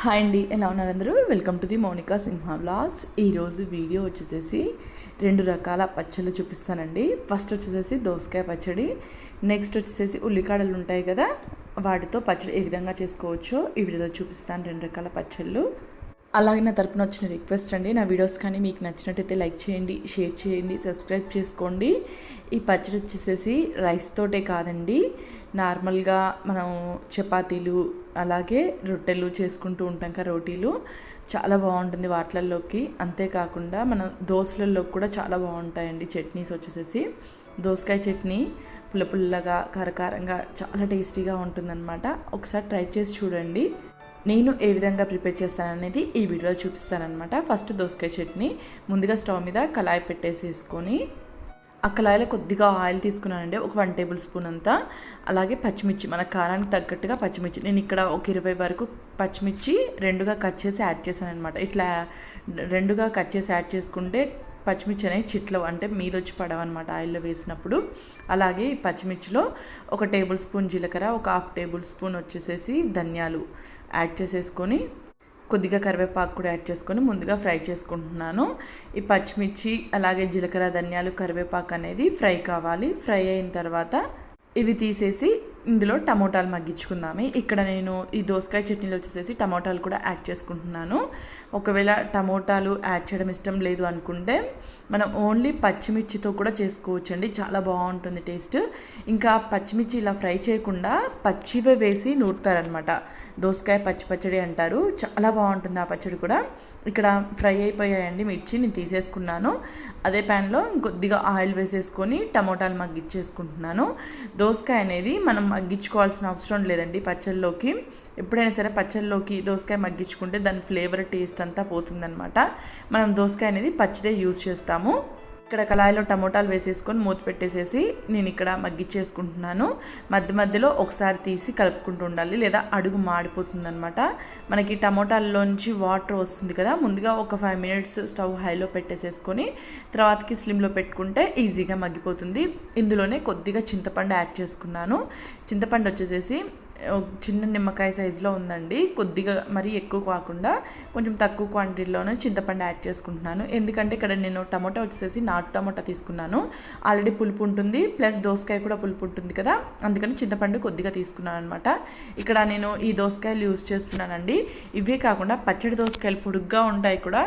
Hi అండి ఎలా ఉన్నారు అందరూ? Welcome to the Mounika Simha vlogs ఈరోజు వీడియో వచ్చేసేసి రెండు రకాల పచ్చళ్ళు చూపిస్తానండి. ఫస్ట్ వచ్చేసేసి దోసకాయ పచ్చడి నెక్స్ట్ వచ్చేసేసి ఉల్లికాడలు ఉంటాయి కదా వాటితో పచ్చడి ఏ విధంగా చేసుకోవచ్చో ఈ వీడియోలో చూపిస్తాను రెండు రకాల పచ్చళ్ళు. అలాగే నా తరపున వచ్చిన రిక్వెస్ట్ అండి నా వీడియోస్ కానీ మీకు నచ్చినట్టయితే లైక్ చేయండి షేర్ చేయండి సబ్స్క్రైబ్ చేసుకోండి. ఈ పచ్చడి వచ్చేసేసి రైస్ తోటే కాదండి నార్మల్గా మనం చపాతీలు అలాగే రొట్టెలు చేసుకుంటూ ఉంటాం కదా రోటీలు. చాలా బాగుంటుంది వాటిలలోకి. అంతేకాకుండా మనం దోశలలో కూడా చాలా బాగుంటాయండి చట్నీస్ వచ్చేసేసి. దోసకాయ చట్నీ పుల్ల పుల్లగా కారకారంగా చాలా టేస్టీగా ఉంటుందన్నమాట. ఒకసారి ట్రై చేసి చూడండి. నేను ఏ విధంగా ప్రిపేర్ చేస్తాననేది ఈ వీడియోలో చూపిస్తానమాట ఫస్ట్ దోసకాయ చట్నీ ముందుగా స్టవ్ మీద కళాయి పెట్టేసేసుకొని ఆ కళాయిలో కొద్దిగా ఆయిల్ తీసుకున్నానండి. ఒక వన్ టేబుల్ స్పూన్ అంతా. అలాగే పచ్చిమిర్చి మన కారానికి తగ్గట్టుగా పచ్చిమిర్చి. నేను ఇక్కడ ఒక ఇరవై వరకు పచ్చిమిర్చి రెండుగా కట్ చేసి యాడ్ చేశాను అనమాట ఇట్లా రెండుగా కట్ చేసి యాడ్ చేసుకుంటే పచ్చిమిర్చి అనేవి చిట్లవు అంటే మీదొచ్చి పడవన్నమాట ఆయిల్లో వేసినప్పుడు. అలాగే ఈ పచ్చిమిర్చిలో ఒక టేబుల్ స్పూన్ జీలకర్ర ఒక హాఫ్ టేబుల్ స్పూన్ వచ్చేసేసి ధనియాలు యాడ్ చేసేసుకొని కొద్దిగా కరివేపాకు కూడా యాడ్ చేసుకొని ముందుగా ఫ్రై చేసుకుంటున్నాను. ఈ పచ్చిమిర్చి అలాగే జీలకర్ర ధనియాలు కరివేపాకు అనేది ఫ్రై కావాలి. ఫ్రై అయిన తర్వాత ఇవి తీసేసి ఇందులో టమోటాలు మగ్గించుకుందాము. ఇక్కడ నేను ఈ దోసకాయ చట్నీలో వచ్చేసేసి టమోటాలు కూడా యాడ్ చేసుకుంటున్నాను. ఒకవేళ టమోటాలు యాడ్ చేయడం ఇష్టం లేదు అనుకుంటే మనం ఓన్లీ పచ్చిమిర్చితో కూడా చేసుకోవచ్చు అండి చాలా బాగుంటుంది టేస్ట్. ఇంకా పచ్చిమిర్చి ఇలా ఫ్రై చేయకుండా పచ్చివే వేసి నూరుతారనమాట దోసకాయ పచ్చి పచ్చడి అంటారు. చాలా బాగుంటుంది ఆ పచ్చడి కూడా. ఇక్కడ ఫ్రై అయిపోయాయండి మిర్చి నేను తీసేసుకున్నాను. అదే ప్యాన్లో కొద్దిగా ఆయిల్ వేసేసుకొని టమోటాలు మగ్గిచ్చేసుకుంటున్నాను. దోసకాయ అనేది మనం మగ్గించుకోవాల్సిన అవసరం లేదండి పచ్చళ్ళలోకి. ఎప్పుడైనా సరే పచ్చళ్ళలోకి దోసకాయ మగ్గించుకుంటే దాని ఫ్లేవర్ టేస్ట్ అంతా పోతుందనమాట మనం దోసకాయ అనేది పచ్చడే యూజ్ చేస్తాం చేస్తాము ఇక్కడ కళాయిలో టమోటాలు వేసేసుకొని మూత పెట్టేసేసి నేను ఇక్కడ మగ్గిచ్చేసుకుంటున్నాను. మధ్య మధ్యలో ఒకసారి తీసి కలుపుకుంటూ ఉండాలి లేదా అడుగు మాడిపోతుందనమాట మనకి టమోటాల్లోంచి వాటర్ వస్తుంది కదా ముందుగా ఒక ఫైవ్ మినిట్స్ స్టవ్ హైలో పెట్టేసేసుకొని తర్వాతకి స్లిమ్లో పెట్టుకుంటే ఈజీగా మగ్గిపోతుంది. ఇందులోనే కొద్దిగా చింతపండు యాడ్ చేసుకున్నాను. చింతపండు వచ్చేసేసి చిన్న నిమ్మకాయ సైజులో ఉందండి. కొద్దిగా మరీ ఎక్కువ కాకుండా కొంచెం తక్కువ క్వాంటిటీలోనే చింతపండు యాడ్ చేసుకుంటున్నాను. ఎందుకంటే ఇక్కడ నేను టమాటా వచ్చేసి నాటు టమాటా తీసుకున్నాను. ఆల్రెడీ పులుపు ఉంటుంది ప్లస్ దోసకాయ కూడా పులుపు ఉంటుంది కదా. అందుకని చింతపండు కొద్దిగా తీసుకున్నాను అనమాట ఇక్కడ నేను ఈ దోసకాయలు యూజ్ చేస్తున్నానండి. ఇవే కాకుండా పచ్చడి దోసకాయలు పొడుగ్గా ఉంటాయి కూడా.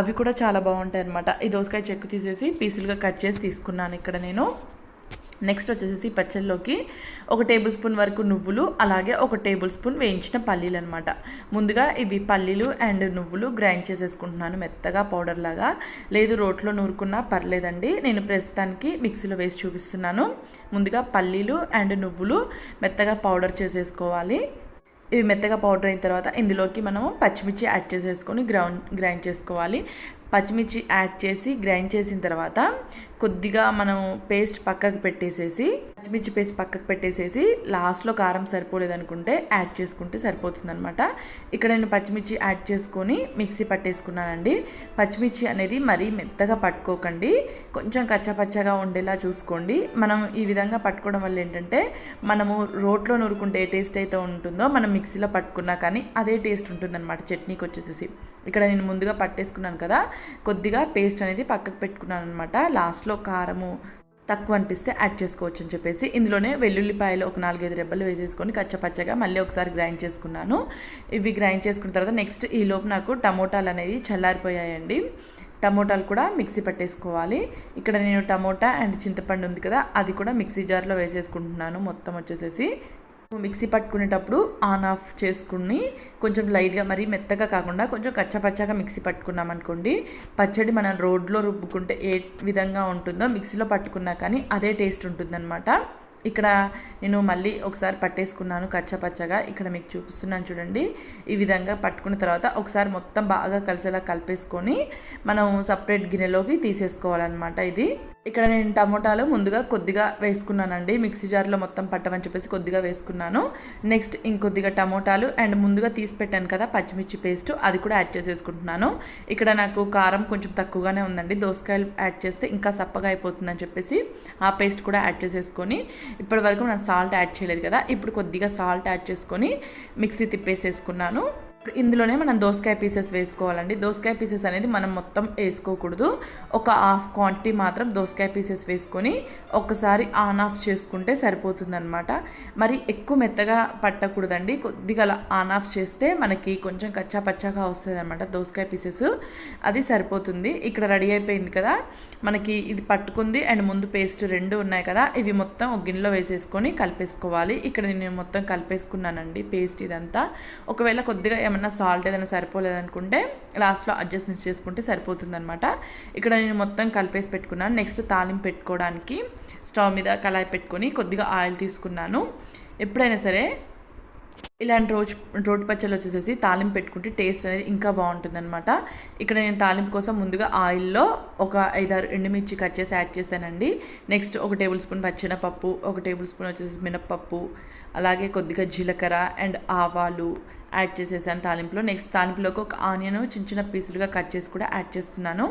అవి కూడా చాలా బాగుంటాయి అనమాట ఈ దోసకాయ చెక్కు తీసేసి పీసులుగా కట్ చేసి తీసుకున్నాను ఇక్కడ నేను. నెక్స్ట్ వచ్చేసి పచ్చళ్ళలోకి ఒక టేబుల్ స్పూన్ వరకు నువ్వులు అలాగే ఒక టేబుల్ స్పూన్ వేయించిన పల్లీలు అనమాట ముందుగా ఇవి పల్లీలు అండ్ నువ్వులు గ్రైండ్ చేసేసుకుంటున్నాను మెత్తగా పౌడర్ లాగా లేదు రోట్లో నూరుకున్నా పర్లేదండి. నేను ప్రస్తుతానికి మిక్సీలో వేసి చూపిస్తున్నాను. ముందుగా పల్లీలు అండ్ నువ్వులు మెత్తగా పౌడర్ చేసేసుకోవాలి. ఇవి మెత్తగా పౌడర్ అయిన తర్వాత ఇందులోకి మనము పచ్చిమిర్చి యాడ్ చేసేసుకొని గ్రౌండ్ గ్రైండ్ చేసుకోవాలి. పచ్చిమిర్చి యాడ్ చేసి గ్రైండ్ చేసిన తర్వాత కొద్దిగా మనం పేస్ట్ పక్కకు పెట్టేసేసి పచ్చిమిర్చి పేస్ట్ పక్కకు పెట్టేసేసి లాస్ట్లో కారం సరిపోలేదనుకుంటే యాడ్ చేసుకుంటే సరిపోతుందనమాట ఇక్కడ నేను పచ్చిమిర్చి యాడ్ చేసుకొని మిక్సీ పట్టేసుకున్నానండి. పచ్చిమిర్చి అనేది మరీ మెత్తగా పట్టుకోకండి. కొంచెం కచ్చపచ్చగా ఉండేలా చూసుకోండి. మనం ఈ విధంగా పట్టుకోవడం వల్ల ఏంటంటే మనము రోట్లో నూరుకుంటే ఏ టేస్ట్ అయితే ఉంటుందో మనం మిక్సీలో పట్టుకున్నా కానీ అదే టేస్ట్ ఉంటుందన్నమాట. చట్నీకి వచ్చేసేసి. ఇక్కడ నేను ముందుగా పట్టేసుకున్నాను కదా కొద్దిగా పేస్ట్ అనేది పక్కకు పెట్టుకున్నాను అనమాట లాస్ట్లో కారము తక్కువ అనిపిస్తే యాడ్ చేసుకోవచ్చు అని చెప్పేసి ఇందులోనే వెల్లుల్లిపాయలు ఒక నాలుగైదు రెబ్బలు వేసేసుకొని కచ్చపచ్చగా మళ్ళీ ఒకసారి గ్రైండ్ చేసుకున్నాను. ఇవి గ్రైండ్ చేసుకున్న తర్వాత నెక్స్ట్ ఈ లోపు నాకు టమోటాలు అనేది చల్లారిపోయాయండి. టమోటాలు కూడా మిక్సీ పట్టేసుకోవాలి. ఇక్కడ నేను టమోటా అండ్ చింతపండు ఉంది కదా అది కూడా మిక్సీ జార్లో వేసేసుకుంటున్నాను. మొత్తం వచ్చేసేసి మిక్సీ పట్టుకునేటప్పుడు ఆన్ ఆఫ్ చేసుకుని కొంచెం లైట్గా మరీ మెత్తగా కాకుండా కొంచెం కచ్చపచ్చగా మిక్సీ పట్టుకున్నాం అనుకోండి పచ్చడి మనం రోడ్లో రుబ్బుకుంటే ఏ విధంగా ఉంటుందో మిక్సీలో పట్టుకున్నా కానీ అదే టేస్ట్ ఉంటుందన్నమాట. ఇక్కడ నేను మళ్ళీ ఒకసారి పట్టేసుకున్నాను కచ్చపచ్చగా. ఇక్కడ మీకు చూపిస్తున్నాను చూడండి. ఈ విధంగా పట్టుకున్న తర్వాత ఒకసారి మొత్తం బాగా కలిసేలా కలిపేసుకొని మనం సపరేట్ గిన్నెలోకి తీసేసుకోవాలన్నమాట ఇది. ఇక్కడ నేను టమోటాలు ముందుగా కొద్దిగా వేసుకున్నానండి. మిక్సీ జార్లో మొత్తం పట్టమని చెప్పేసి కొద్దిగా వేసుకున్నాను. నెక్స్ట్ ఇంకొద్దిగా టమోటాలు అండ్ ముందుగా తీసి పెట్టాను కదా పచ్చిమిర్చి పేస్ట్ అది కూడా యాడ్ చేసేసుకుంటున్నాను. ఇక్కడ నాకు కారం కొంచెం తక్కువగానే ఉందండి. దోసకాయలు యాడ్ చేస్తే ఇంకా సప్పగా అయిపోతుందని చెప్పేసి ఆ పేస్ట్ కూడా యాడ్ చేసేసుకొని ఇప్పటి వరకు సాల్ట్ యాడ్ చేయలేదు కదా ఇప్పుడు కొద్దిగా సాల్ట్ యాడ్ చేసుకొని మిక్సీ తిప్పేసేసుకున్నాను. ఇందులోనే మనం దోసకాయ పీసెస్ వేసుకోవాలండి. దోసకాయ పీసెస్ అనేది మనం మొత్తం వేసుకోకూడదు. ఒక హాఫ్ క్వాంటిటీ మాత్రం దోసకాయ పీసెస్ వేసుకొని ఒకసారి ఆన్ ఆఫ్ చేసుకుంటే సరిపోతుందన్నమాట. మరి ఎక్కువ మెత్తగా పట్టకూడదండి. కొద్దిగా ఆన్ ఆఫ్ చేస్తే మనకి కొంచెం కచ్చా పచ్చాగా వస్తుంది అనమాట దోసకాయ పీసెస్. అది సరిపోతుంది. ఇక్కడ రెడీ అయిపోయింది కదా. మనకి ఇది పట్టుకుంది అండ్ ముందు పేస్ట్ రెండు ఉన్నాయి కదా. ఇవి మొత్తం ఒక గిన్నెలో వేసేసుకొని కలిపేసుకోవాలి. ఇక్కడ నేను మొత్తం కలిపేసుకున్నానండి పేస్ట్ ఇదంతా. ఒకవేళ కొద్దిగా ఏమన్నా సాల్ట్ ఏదైనా సరిపోలేదనుకుంటే లాస్ట్లో అడ్జస్ట్మెంట్స్ చేసుకుంటే సరిపోతుందనమాట ఇక్కడ నేను మొత్తం కలిపేసి పెట్టుకున్నాను. నెక్స్ట్ తాలింపు పెట్టుకోవడానికి స్టవ్ మీద కళాయి పెట్టుకొని కొద్దిగా ఆయిల్ తీసుకున్నాను. ఎప్పుడైనా సరే ఇలాంటి రోజ్ రోటి పచ్చళ్ళు వచ్చేసేసి తాలింపు పెట్టుకుంటే టేస్ట్ అనేది ఇంకా బాగుంటుందన్నమాట. ఇక్కడ నేను తాలింపు కోసం ముందుగా ఆయిల్లో ఒక ఐదారు ఎండుమిర్చి కట్ చేసి యాడ్ చేశానండి. నెక్స్ట్ ఒక టేబుల్ స్పూన్ పచ్చెనపప్పు ఒక టేబుల్ స్పూన్ వచ్చేసి మినప్పప్పు అలాగే కొద్దిగా జీలకర్ర అండ్ ఆవాలు యాడ్ చేసేసాను తాలింపులో. నెక్స్ట్ తాలింపులోకి ఒక ఆనియన్ చిన్న చిన్న పీసులుగా కట్ చేసి కూడా యాడ్ చేస్తున్నాను.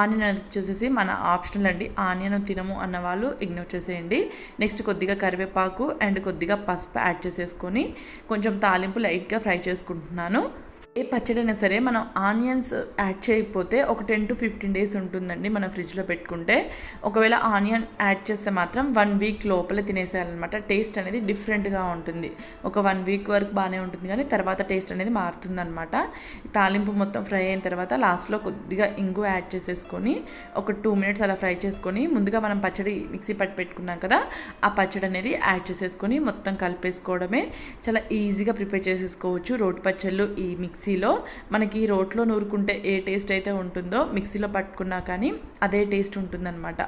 ఆనియన్ వచ్చేసేసి మన ఆప్షనల్ అండి. ఆనియన్ తినము అన్న వాళ్ళు ఇగ్నోర్ చేసేయండి. నెక్స్ట్ కొద్దిగా కరివేపాకు అండ్ కొద్దిగా పసుపు యాడ్ చేసేసుకొని కొంచెం తాలింపు లైట్గా ఫ్రై చేసుకుంటున్నాను. ఏ పచ్చడి అయినా సరే మనం ఆనియన్స్ యాడ్ చేయకపోతే ఒక టెన్ టు ఫిఫ్టీన్ డేస్ ఉంటుందండి మన ఫ్రిడ్జ్లో పెట్టుకుంటే. ఒకవేళ ఆనియన్ యాడ్ చేస్తే మాత్రం వన్ వీక్ లోపల తినేసేయాలన్నమాట. టేస్ట్ అనేది డిఫరెంట్గా ఉంటుంది. ఒక వన్ వీక్ వరకు బాగానే ఉంటుంది కానీ తర్వాత టేస్ట్ అనేది మారుతుందనమాట తాలింపు మొత్తం ఫ్రై అయిన తర్వాత లాస్ట్లో కొద్దిగా ఇంగు యాడ్ చేసేసుకొని ఒక టూ మినిట్స్ అలా ఫ్రై చేసుకొని ముందుగా మనం పచ్చడి మిక్సీ పట్టి పెట్టుకున్నాం కదా ఆ పచ్చడి అనేది యాడ్ చేసేసుకొని మొత్తం కలిపేసుకోవడమే. చాలా ఈజీగా ప్రిపేర్ చేసేసుకోవచ్చు. రోటి పచ్చళ్ళు ఈ మిక్సీ మిక్సీలో మనకి రోట్లో నూరుకుంటే ఏ టేస్ట్ అయితే ఉంటుందో మిక్సీలో పట్టుకున్నా కానీ అదే టేస్ట్ ఉంటుందన్నమాట.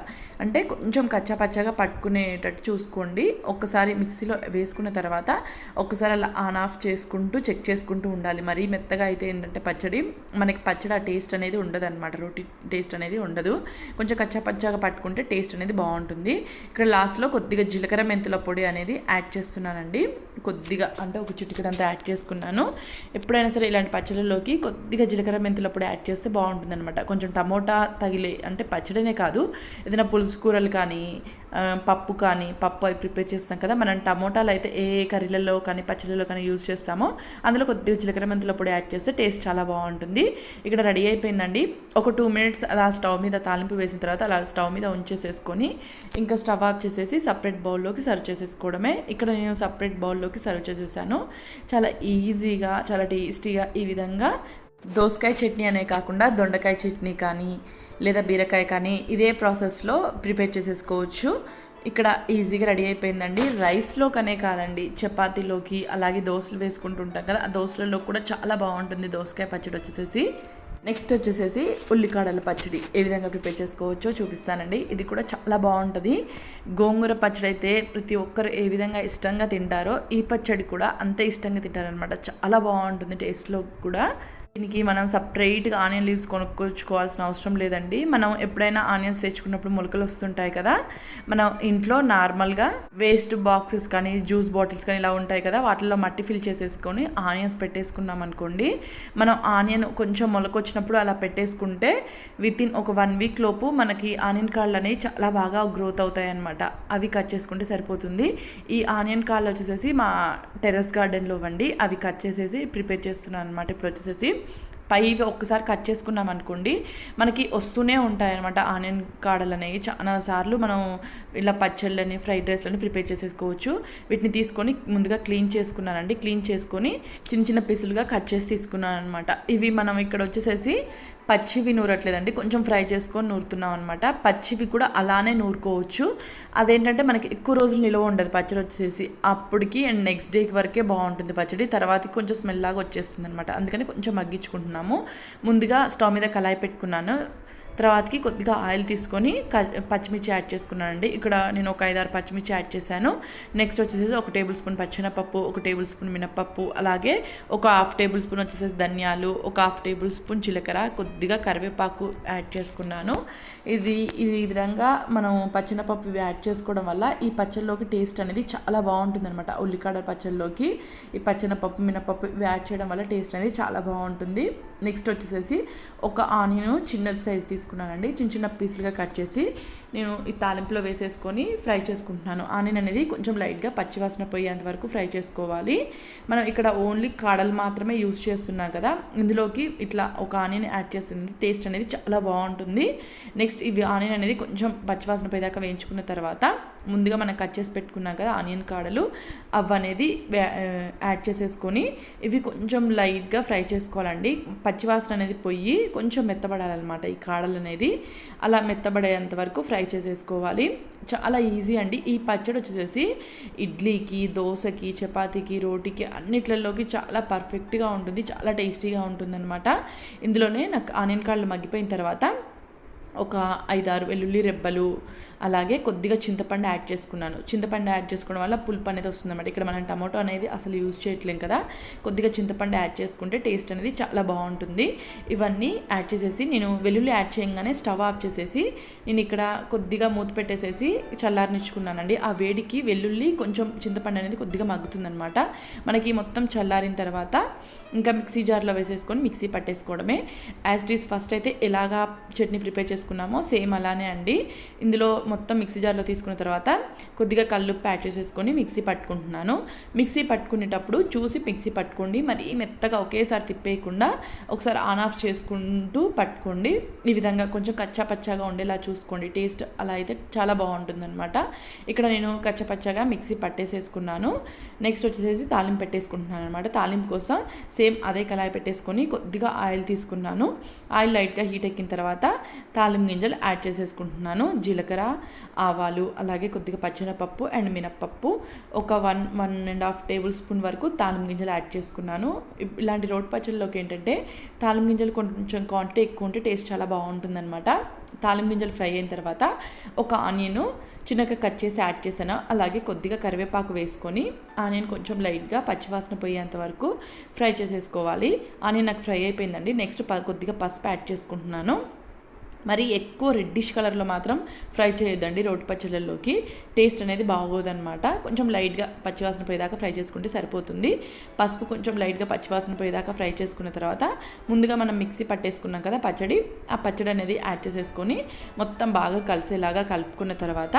అంటే కొంచెం కచ్చాపచ్చాగా పట్టుకునేటట్టు చూసుకోండి. ఒక్కసారి మిక్సీలో వేసుకున్న తర్వాత ఒక్కసారి అలా ఆన్ ఆఫ్ చేసుకుంటూ చెక్ చేసుకుంటూ ఉండాలి. మరీ మెత్తగా అయితే ఏంటంటే పచ్చడి మనకి పచ్చడి ఆ టేస్ట్ అనేది ఉండదు అనమాట రోటి టేస్ట్ అనేది ఉండదు. కొంచెం కచ్చా పచ్చగా పట్టుకుంటే టేస్ట్ అనేది బాగుంటుంది. ఇక్కడ లాస్ట్లో కొద్దిగా జీలకర్ర మెంతుల పొడి అనేది యాడ్ చేస్తున్నానండి. కొద్దిగా అంటే ఒక చిటికడంతా యాడ్ చేసుకున్నాను. ఎప్పుడైనా సరే ఇలా ఇలాంటి పచ్చళ్ళలోకి కొద్దిగా జీలకర్ర మెంతులు అప్పుడు యాడ్ చేస్తే బాగుంటుంది అనమాట కొంచెం టమోటా తగిలే అంటే పచ్చడినే కాదు ఏదైనా పులుసు కూరలు కానీ పప్పు కానీ పప్పు అవి ప్రిపేర్ చేస్తాం కదా మనం టమోటాలు అయితే ఏ కర్రీలలో కానీ పచ్చళ్ళలో కానీ యూజ్ చేస్తామో అందులో కొద్దిగా జీలకర్ర మెంతులు అప్పుడు యాడ్ చేస్తే టేస్ట్ చాలా బాగుంటుంది. ఇక్కడ రెడీ అయిపోయిందండి. ఒక టూ మినిట్స్ అలా స్టవ్ మీద తాలింపు వేసిన తర్వాత అలా స్టవ్ మీద ఉంచేసేసుకొని ఇంకా స్టవ్ ఆఫ్ చేసేసి సపరేట్ బౌల్లోకి సర్వ్ చేసేసుకోవడమే. ఇక్కడ నేను సపరేట్ బౌల్లోకి సర్వ్ చేసేసాను. చాలా ఈజీగా చాలా టేస్టీగా ఈ విధంగా దోసకాయ చట్నీ అనే కాకుండా దొండకాయ చట్నీ కానీ లేదా బీరకాయ కానీ ఇదే ప్రాసెస్లో ప్రిపేర్ చేసేసుకోవచ్చు. ఇక్కడ ఈజీగా రెడీ అయిపోయిందండి. రైస్లోకనే కాదండి చపాతీలోకి అలాగే దోశలు వేసుకుంటుంటాం కదా ఆ దోశలలో కూడా చాలా బాగుంటుంది దోసకాయ పచ్చడి వచ్చేసేసి. నెక్స్ట్ వచ్చేసేసి ఉల్లికాడల పచ్చడి ఏ విధంగా ప్రిపేర్ చేసుకోవచ్చో చూపిస్తానండి. ఇది కూడా చాలా బాగుంటుంది. గోంగూర పచ్చడి అయితే ప్రతి ఒక్కరు ఏ విధంగా ఇష్టంగా తింటారో ఈ పచ్చడి కూడా అంతే ఇష్టంగా తింటారనమాట చాలా బాగుంటుంది టేస్ట్లో కూడా. దీనికి మనం సపరేట్గా ఆనియన్ లీవ్స్ కొనుక్కొచ్చుకోవాల్సిన అవసరం లేదండి. మనం ఎప్పుడైనా ఆనియన్స్ తెచ్చుకున్నప్పుడు మొలకలు వస్తుంటాయి కదా మనం ఇంట్లో నార్మల్గా వేస్ట్ బాక్సెస్ కానీ జ్యూస్ బాటిల్స్ కానీ ఇలా ఉంటాయి కదా వాటిల్లో మట్టి ఫిల్ చేసేసుకొని ఆనియన్స్ పెట్టేసుకున్నాం అనుకోండి మనం ఆనియన్ కొంచెం మొలక వచ్చినప్పుడు అలా పెట్టేసుకుంటే విత్ ఇన్ ఒక వన్ వీక్ లోపు మనకి ఆనియన్ కాళ్ళు అనేవి చాలా బాగా గ్రోత్ అవుతాయి అనమాట అవి కట్ చేసుకుంటే సరిపోతుంది. ఈ ఆనియన్ కాళ్ళు వచ్చేసేసి మా టెర్రస్ గార్డెన్లో ఇవ్వండి అవి కట్ చేసేసి ప్రిపేర్ చేస్తున్నాను అనమాట ఇప్పుడు వచ్చేసేసి పై ఒక్కసారి కట్ చేసుకున్నాం అనుకోండి మనకి వస్తూనే ఉంటాయి అనమాట ఆనియన్ కాడలు అనేవి చాలా సార్లు మనం ఇలా పచ్చళ్ళని ఫ్రైడ్ రైస్లని ప్రిపేర్ చేసేసుకోవచ్చు. వీటిని తీసుకొని ముందుగా క్లీన్ చేసుకున్నానండి. క్లీన్ చేసుకొని చిన్న చిన్న పీసులుగా కట్ చేసి తీసుకున్నాను అనమాట ఇవి మనం ఇక్కడ వచ్చేసేసి పచ్చివి నూరట్లేదండి. కొంచెం ఫ్రై చేసుకొని నూరుతున్నాం అనమాట పచ్చివి కూడా అలానే నూరుకోవచ్చు. అదేంటంటే మనకి ఎక్కువ రోజులు నిల్వ ఉండదు పచ్చడి వచ్చేసి అప్పటికి అండ్ నెక్స్ట్ డేకి వరకే బాగుంటుంది పచ్చడి. తర్వాతకి కొంచెం స్మెల్ లాగా వచ్చేస్తుంది అనమాట అందుకని కొంచెం మగ్గించుకుంటున్నాము. ముందుగా స్టవ్ మీద కళాయి పెట్టుకున్నాను. తర్వాతకి కొద్దిగా ఆయిల్ తీసుకొని పచ్చిమిర్చి యాడ్ చేసుకున్నానండి. ఇక్కడ నేను ఒక ఐదారు పచ్చిమిర్చి యాడ్ చేశాను. నెక్స్ట్ వచ్చేసి ఒక టేబుల్ స్పూన్ పచ్చెనపప్పు ఒక టేబుల్ స్పూన్ మినపప్పు అలాగే ఒక హాఫ్ టేబుల్ స్పూన్ వచ్చేసి ధనియాలు ఒక హాఫ్ టేబుల్ స్పూన్ జీలకర్ర కొద్దిగా కరివేపాకు యాడ్ చేసుకున్నాను. ఇది ఈ విధంగా మనం పచ్చెనపప్పు యాడ్ చేసుకోవడం వల్ల ఈ పచ్చళ్ళలోకి టేస్ట్ అనేది చాలా బాగుంటుంది అనమాట ఉల్లికాడ పచ్చళ్ళలోకి ఈ పచ్చెనపప్పు మినపప్పు యాడ్ చేయడం వల్ల టేస్ట్ అనేది చాలా బాగుంటుంది. నెక్స్ట్ వచ్చేసేసి ఒక ఆనియన్ చిన్న సైజ్ తీసుకు తీసుకున్నానండి. చిన్న చిన్న పీసులుగా కట్ చేసి నేను ఈ తాలింపులో వేసేసుకొని ఫ్రై చేసుకుంటున్నాను. ఆనియన్ అనేది కొంచెం లైట్గా పచ్చివాసన పోయేంత వరకు ఫ్రై చేసుకోవాలి. మనం ఇక్కడ ఓన్లీ కాడలు మాత్రమే యూజ్ చేస్తున్నాం కదా. ఇందులోకి ఇట్లా ఒక ఆనియన్ యాడ్ చేస్తుంది టేస్ట్ అనేది చాలా బాగుంటుంది. నెక్స్ట్ ఇవి ఆనియన్ అనేది కొంచెం పచ్చివాసన పోయేదాకా వేయించుకున్న తర్వాత ముందుగా మనం కట్ చేసి పెట్టుకున్నాం కదా ఆనియన్ కాడలు అవి అనేది యాడ్ చేసేసుకొని ఇవి కొంచెం లైట్గా ఫ్రై చేసుకోవాలండి. పచ్చివాసన అనేది పొయ్యి కొంచెం మెత్తబడాలన్నమాట ఈ కాడలు అనేది. అలా మెత్తబడేంత వరకు ఫ్రై చేసేసుకోవాలి. చాలా ఈజీ అండి. ఈ పచ్చడి వచ్చేసేసి ఇడ్లీకి దోశకి చపాతీకి రోటీకి అన్నిట్లలోకి చాలా పర్ఫెక్ట్గా ఉంటుంది. చాలా టేస్టీగా ఉంటుందన్నమాట. ఇందులోనే నాకు ఆనియన్ కాళ్ళు మగ్గిపోయిన తర్వాత ఒక ఐదారు వెల్లుల్లి రెబ్బలు అలాగే కొద్దిగా చింతపండు యాడ్ చేసుకున్నాను. చింతపండు యాడ్ చేసుకోవడం వల్ల పులుపు అనేది వస్తుందన్నమాట. ఇక్కడ మనం టమాటో అనేది అసలు యూజ్ చేయట్లేం కదా. కొద్దిగా చింతపండు యాడ్ చేసుకుంటే టేస్ట్ అనేది చాలా బాగుంటుంది. ఇవన్నీ యాడ్ చేసేసి నేను వెల్లుల్లి యాడ్ చేయగానే స్టవ్ ఆఫ్ చేసేసి నేను ఇక్కడ కొద్దిగా మూత పెట్టేసేసి చల్లారనిచ్చుకున్నానండి. ఆ వేడికి వెల్లుల్లి కొంచెం చింతపండు అనేది కొద్దిగా మగ్గుతుందనమాట మనకి మొత్తం చల్లారిన తర్వాత ఇంకా మిక్సీ జార్లో వేసేసుకొని మిక్సీ పట్టేసుకోవడమే. యాజ్ ఈస్ ఫస్ట్ అయితే ఎలాగా చట్నీ ప్రిపేర్ చేసుకున్నామో సేమ్ అలానే అండి. ఇందులో మొత్తం మిక్సీ జార్లో తీసుకున్న తర్వాత కొద్దిగా కళ్ళు ప్యాక్ చేసేసుకొని మిక్సీ పట్టుకుంటున్నాను. మిక్సీ పట్టుకునేటప్పుడు చూసి మిక్సీ పట్టుకోండి. మరి మెత్తగా ఒకేసారి తిప్పేయకుండా ఒకసారి ఆన్ ఆఫ్ చేసుకుంటూ పట్టుకోండి. ఈ విధంగా కొంచెం కచ్చా పచ్చాగా ఉండేలా చూసుకోండి. టేస్ట్ అలా అయితే చాలా బాగుంటుందన్నమాట. ఇక్కడ నేను కచ్చా పచ్చాగా మిక్సీ పట్టేసేసుకున్నాను. నెక్స్ట్ వచ్చేసి తాలింపు పెట్టేసుకుంటున్నాను అనమాట తాలింపు కోసం సేమ్ అదే కళాయి పెట్టేసుకొని కొద్దిగా ఆయిల్ తీసుకున్నాను. ఆయిల్ లైట్గా హీట్ ఎక్కిన తర్వాత తాలింపు గింజలు యాడ్ చేసేసుకుంటున్నాను. జీలకర్ర ఆవాలు అలాగే కొద్దిగా పచ్చెనపప్పు అండ్ మినప్పప్పు. ఒక one one and half tablespoon వరకు తాలింపు గింజలు యాడ్ చేసుకున్నాను. ఇలాంటి రోడ్ పచ్చళ్ళలోకి ఏంటంటే తాలింపు గింజలు కొంచెం క్వాంటిటీ ఎక్కువ ఉంటే టేస్ట్ చాలా బాగుంటుందన్నమాట. తాలింపు గింజలు ఫ్రై అయిన తర్వాత ఒక ఆనియన్ చిన్నగా కట్ చేసి యాడ్ చేశాను. అలాగే కొద్దిగా కరివేపాకు వేసుకొని ఆనియన్ కొంచెం లైట్గా పచ్చివాసన పోయేంత వరకు ఫ్రై చేసేసుకోవాలి. ఆనియన్ నాకు ఫ్రై అయిపోయిందండి. నెక్స్ట్ ప- కొద్దిగా పసుపు యాడ్ చేసుకుంటున్నాను. మరి ఎక్కువ రెడ్డిష్ కలర్లో మాత్రం ఫ్రై చేయొద్దండి రోటి పచ్చళ్ళలోకి. టేస్ట్ అనేది బాగోదన్నమాట. కొంచెం లైట్గా పచ్చివాసన పోయేదాకా ఫ్రై చేసుకుంటే సరిపోతుంది. పసుపు కొంచెం లైట్గా పచ్చివాసన పోయేదాకా ఫ్రై చేసుకున్న తర్వాత ముందుగా మనం మిక్సీ పట్టేసుకున్నాం కదా పచ్చడి ఆ పచ్చడి అనేది యాడ్ చేసేసుకొని మొత్తం బాగా కలిసేలాగా కలుపుకున్న తర్వాత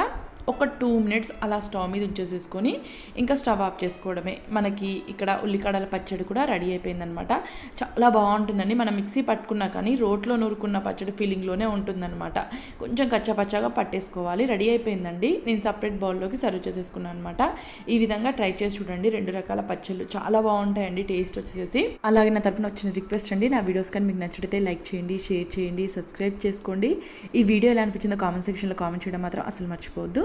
ఒక టూ మినిట్స్ అలా స్టవ్ మీద ఉంచేసేసుకొని ఇంకా స్టవ్ ఆఫ్ చేసుకోవడమే. మనకి ఇక్కడ ఉల్లికాడల పచ్చడి కూడా రెడీ అయిపోయిందనమాట. చాలా బాగుంటుందండి. మనం మిక్సీ పట్టుకున్నా కానీ రోట్లో నూరుకున్న పచ్చడి ఫీలింగ్లోనే ఉంటుందన్నమాట కొంచెం కచ్చపచ్చగా పట్టేసుకోవాలి. రెడీ అయిపోయిందండి. నేను సపరేట్ బౌల్లోకి సర్వ్ చేసేసుకున్నాను అనమాట. ఈ విధంగా ట్రై చేసి చూడండి. రెండు రకాల పచ్చళ్ళు చాలా బాగుంటాయండి. టేస్ట్ వచ్చేసి. అలాగే నా తరపున వచ్చిన రిక్వెస్ట్ అండి. నా వీడియోస్ కానీ మీకు నచ్చితే లైక్ చేయండి షేర్ చేయండి సబ్స్క్రైబ్ చేసుకోండి. ఈ వీడియో ఎలా అనిపించిందో కామెంట్ సెక్షన్లో కామెంట్ చేయడం మాత్రం అసలు మర్చిపోవద్దు.